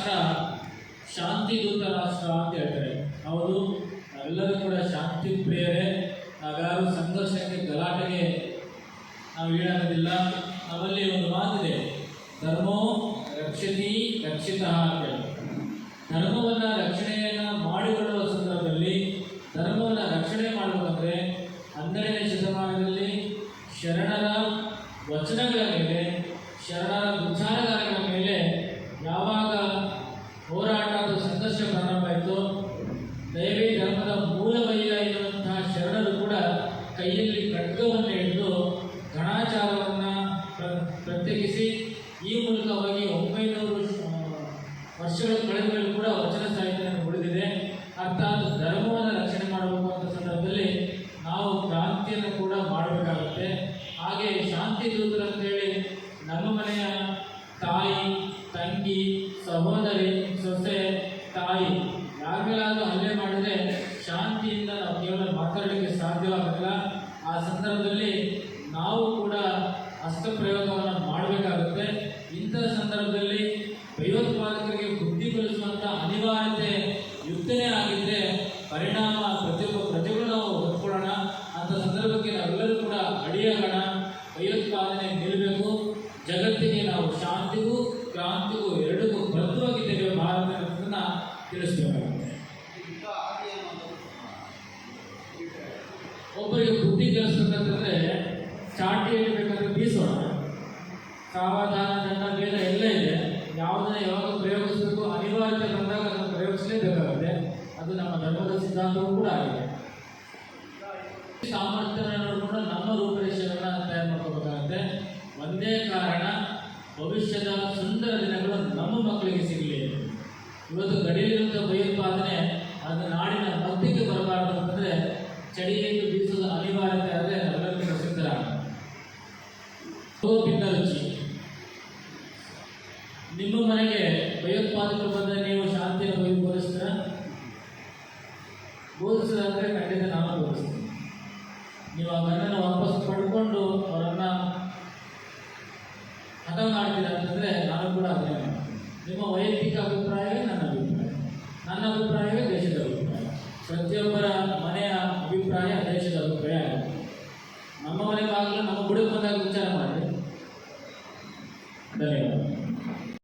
ರಾಷ್ಟ್ರ ಶಾಂತಿಯುತ ರಾಷ್ಟ್ರ ಅಂತ ಹೇಳ್ತಾರೆ. ಹೌದು ಎಲ್ಲರೂ ಕೂಡ ಶಾಂತಿ ಪ್ರಿಯರೇ. ನಾವ್ಯಾರು ಸಂಘರ್ಷಕ್ಕೆ ಗಲಾಟೆಗೆ ನಾವು ಈಡಾಗೋದಿಲ್ಲ. ನಮ್ಮಲ್ಲಿ ಒಂದು ಮಾತಿದೆ, ಧರ್ಮೋ ರಕ್ಷತಿ ರಕ್ಷಿತ ಅಂತ ಧರ್ಮವನ್ನು ರಕ್ಷಣೆಯನ್ನ ಮಾಡಿಕೊಳ್ಳುವ ಸಂದರ್ಭದಲ್ಲಿ, ಧರ್ಮವನ್ನು ರಕ್ಷಣೆ ಮಾಡಬೇಕಂದ್ರೆ ಹನ್ನೆರಡನೇ ಶತಮಾನದಲ್ಲಿ ಶರಣರ ವಚನಗಳ ಮೇಲೆ, ಶರಣರ ವಿಚಾರಧಾರೆಗಳ ಮೇಲೆ ಯಾವಾಗ ದೈವಿ ಧರ್ಮದ ಮೂಲವಯ್ಯ ಇರುವಂತಹ ಶರಣರು ಕೂಡ ಕೈಯಲ್ಲಿ ಖಡ್ಗವನ್ನು ಹಿಡಿದು ಗಣಾಚಾರವನ್ನು ಪ್ರ- ಪ್ರತ್ಯೇಕಿಸಿ ಈ ಮೂಲಕವಾಗಿ ಒಂಬೈನೂರು ವರ್ಷಗಳ ಕಳೆದ ಮೇಲೆ ಕೂಡ ವಚನ ಸಾಹಿತ್ಯ ಉಳಿದಿದೆ. ಅರ್ಥಾತ್ ಧರ್ಮವನ್ನು ರಕ್ಷಣೆ ಮಾಡಬೇಕು ಸಂದರ್ಭದಲ್ಲಿ ನಾವು ಕ್ರಾಂತಿಯನ್ನು ಕೂಡ ಮಾಡಬೇಕಾಗುತ್ತೆ. ಹಾಗೆ ಶಾಂತಿ ದೂತರು ಅಂತೇಳಿ ನಮ್ಮ ಮನೆಯ ತಾಯಿ, ತಂಗಿ, ಸಹೋದರಿ, ಸೊಸೆ, ತಾಯಿ ಯಾರ ಮೇಲಾದ್ರೂ ಮಾತಾಡಲಿಕ್ಕೆ ಸಾಧ್ಯವಾಗಲ್ಲ. ಆ ಸಂದರ್ಭದಲ್ಲಿ ನಾವು ಕೂಡ ಹಸ್ತಪ್ರಯೋಗವನ್ನು ಮಾಡಬೇಕಾಗುತ್ತೆ. ಇಂತಹ ಸಂದರ್ಭದಲ್ಲಿ ಭಯೋತ್ಪಾದಕರಿಗೆ ಬುದ್ಧಿ ಕಲಿಸುವಂಥ ಅನಿವಾರ್ಯತೆ ಯುಕ್ತನೇ ಆಗಿದ್ದರೆ ಪರಿಣಾಮ ಪ್ರತಿಯೊಬ್ಬ ಪ್ರತಿಗಳು ನಾವು ಹೊತ್ಕೊಳ್ಳೋಣ. ಅಂತ ಸಂದರ್ಭಕ್ಕೆ ನಾವೆಲ್ಲರೂ ಕೂಡ ಅಡಿಯಾಗೋಣ. ಭಯೋತ್ಪಾದನೆ ನಿಲ್ಲಬೇಕು ಜಗತ್ತಿಗೆ ನಾವು ಶಾಂತಿಗೂ, ಕ್ರಾಂತಿಗೂ ಎರಡಕ್ಕೂ ಬದ್ಧವಾಗಿದ್ದೇವೆ ಭಾರತ ತಿಳಿಸ್ಬೇಕಾಗುತ್ತೆ. ಒಬ್ಬರಿಗೆ ಬುದ್ಧಿ ಕಲಿಸ್ಬೇಕಂತಂದ್ರೆ ಚಾಟಿಯಲ್ಲಿ ಬೇಕಾದ್ರೆ ಬೀಸೋಣ. ಸಾವಧಾನ ದಂಡ ಬೇರೆ ಎಲ್ಲ ಇದೆ. ಯಾವುದನ್ನ ಯಾವಾಗ ಪ್ರಯೋಗಿಸಬೇಕು, ಅನಿವಾರ್ಯತೆ ಬಂದಾಗ ಅದನ್ನು ಪ್ರಯೋಗಿಸಲೇಬೇಕಾಗುತ್ತೆ. ಅದು ನಮ್ಮ ಧರ್ಮದ ಸಿದ್ಧಾಂತವೂ ಕೂಡ ಆಗಿದೆ. ಸಾಮರ್ಥ್ಯನ ನೋಡಿಕೊಂಡು ನಮ್ಮ ರೂಪರೇಷೆಗಳನ್ನ ತಯಾರು ಮಾಡ್ಕೋಬೇಕಾಗುತ್ತೆ ಒಂದೇ ಕಾರಣ, ಭವಿಷ್ಯದ ಸುಂದರ ದಿನಗಳು ನಮ್ಮ ಮಕ್ಕಳಿಗೆ ಸಿಗಲಿ. ಇವತ್ತು ಗಡಿಯಲ್ಲಿರುವಂಥ ಭಯೋತ್ಪಾದನೆ, ಅದು ನಾಡಿನ ಮಧ್ಯಕ್ಕೆ ಬರಬಾರದು ಅಂತಂದ್ರೆ ಚಳಿಯಲ್ಲಿ ನಿಮ್ಮ ಮನೆಗೆ ಭಯೋತ್ಪಾದಕರು ಬಂದರೆ ನೀವು ಶಾಂತಿಯನ್ನು ಹೋಗಿ ಬೋಧಿಸ್ತೀರ? ಬೋಧಿಸಿದ್ರೆ ಖಂಡಿತ ನಾನು ಬೋಧಿಸ್ತೀನಿ ನೀವು ಆ ಗನ್ನನ್ನು ವಾಪಸ್ ಪಡ್ಕೊಂಡು ಅವರನ್ನ ಹಠ ಮಾಡ್ತೀರಾ ಅಂತಂದರೆ ನಾನು ಕೂಡ ಅದೇ ನಿಮ್ಮ ವೈಯಕ್ತಿಕ ಅಭಿಪ್ರಾಯವೇ ನನ್ನ ಅಭಿಪ್ರಾಯ. ನನ್ನ ಅಭಿಪ್ರಾಯವೇ ದೇಶದ ಅಭಿಪ್ರಾಯ. ಪ್ರತಿಯೊಬ್ಬರ ಮನೆಯ ಅಭಿಪ್ರಾಯ ದೇಶದ ಅಭಿಪ್ರಾಯ ನಮ್ಮ ಮನೆ ಬಾಗಿಲು ನಮ್ಮ ಗುಡಿಗೆ ಬಂದಾಗ ವಿಚಾರ ಮಾಡಿ. ಧನ್ಯವಾದ.